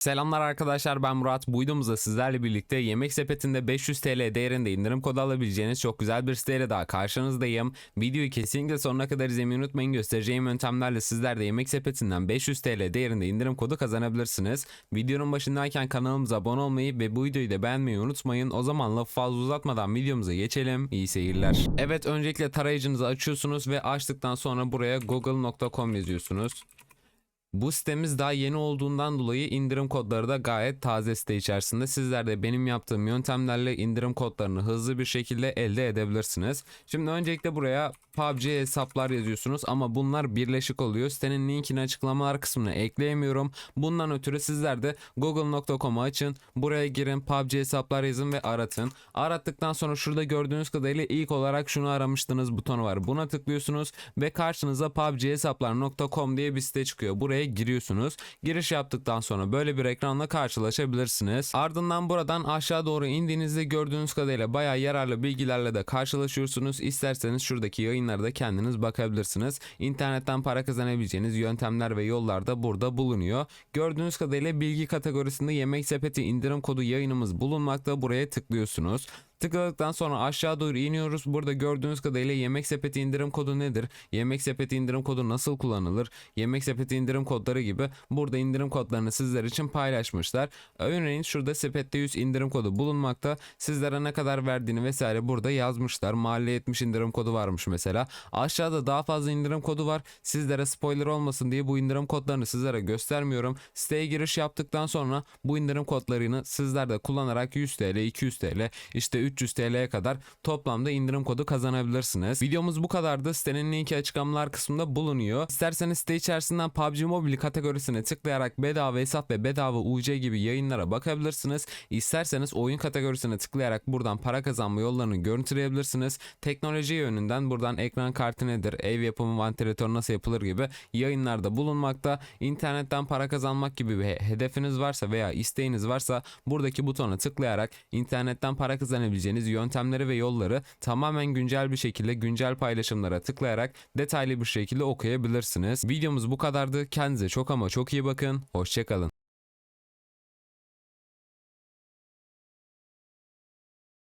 Selamlar arkadaşlar ben Murat. Bu videomuzda sizlerle birlikte Yemek Sepeti'nde 500 TL değerinde indirim kodu alabileceğiniz çok güzel bir siteyle daha karşınızdayım. Videoyu kesinlikle sonuna kadar izlemeyi unutmayın. Göstereceğim yöntemlerle sizler de Yemek Sepeti'nden 500 TL değerinde indirim kodu kazanabilirsiniz. Videonun başındayken kanalımıza abone olmayı ve bu videoyu da beğenmeyi unutmayın. O zaman lafı fazla uzatmadan videomuza geçelim. İyi seyirler. Evet öncelikle tarayıcınızı açıyorsunuz ve açtıktan sonra buraya google.com yazıyorsunuz. Bu sitemiz daha yeni olduğundan dolayı indirim kodları da gayet taze site içerisinde. Sizler de benim yaptığım yöntemlerle indirim kodlarını hızlı bir şekilde elde edebilirsiniz. Şimdi öncelikle buraya PUBG hesaplar yazıyorsunuz ama bunlar birleşik oluyor. Sitenin linkini açıklamalar kısmına ekleyemiyorum. Bundan ötürü sizler de google.com'u açın. Buraya girin PUBG hesaplar yazın ve aratın. Arattıktan sonra şurada gördüğünüz kadarıyla ilk olarak şunu aramıştınız butonu var. Buna tıklıyorsunuz ve karşınıza pubghesaplar.com diye bir site çıkıyor. Buraya giriyorsunuz. Giriş yaptıktan sonra böyle bir ekranla karşılaşabilirsiniz. Ardından buradan aşağı doğru indiğinizde gördüğünüz kadarıyla bayağı yararlı bilgilerle de karşılaşıyorsunuz. İsterseniz şuradaki yayınları da kendiniz bakabilirsiniz. İnternetten para kazanabileceğiniz yöntemler ve yollar da burada bulunuyor. Gördüğünüz kadarıyla bilgi kategorisinde yemek sepeti indirim kodu yayınımız bulunmakta. Buraya tıklıyorsunuz. Tıkladıktan sonra aşağı doğru iniyoruz. Burada gördüğünüz kadarıyla yemek sepeti indirim kodu nedir? Yemek sepeti indirim kodu nasıl kullanılır? Yemek sepeti indirim kodları gibi burada indirim kodlarını sizler için paylaşmışlar. Örneğin şurada sepette 100 indirim kodu bulunmakta. Sizlere ne kadar verdiğini vesaire burada yazmışlar. Mahalle 70 indirim kodu varmış mesela. Aşağıda daha fazla indirim kodu var. Sizlere spoiler olmasın diye bu indirim kodlarını sizlere göstermiyorum. Siteye giriş yaptıktan sonra bu indirim kodlarını sizler de kullanarak 100 TL, 200 TL, işte 300 TL'ye kadar toplamda indirim kodu kazanabilirsiniz. Videomuz bu kadardı. Sitenin linki açıklamalar kısmında bulunuyor. İsterseniz site içerisinden PUBG Mobile kategorisine tıklayarak bedava hesap ve bedava UC gibi yayınlara bakabilirsiniz. İsterseniz oyun kategorisine tıklayarak buradan para kazanma yollarını görüntüleyebilirsiniz. Teknoloji yönünden buradan ekran kartı nedir, ev yapımı vantilatör nasıl yapılır gibi yayınlarda bulunmakta. İnternetten para kazanmak gibi bir hedefiniz varsa veya isteğiniz varsa buradaki butona tıklayarak internetten para kazanabileceğiniz yöntemleri ve yolları tamamen güncel bir şekilde güncel paylaşımlara tıklayarak detaylı bir şekilde okuyabilirsiniz. Videomuz bu kadardı. Kendinize çok ama çok iyi bakın. Hoşçakalın.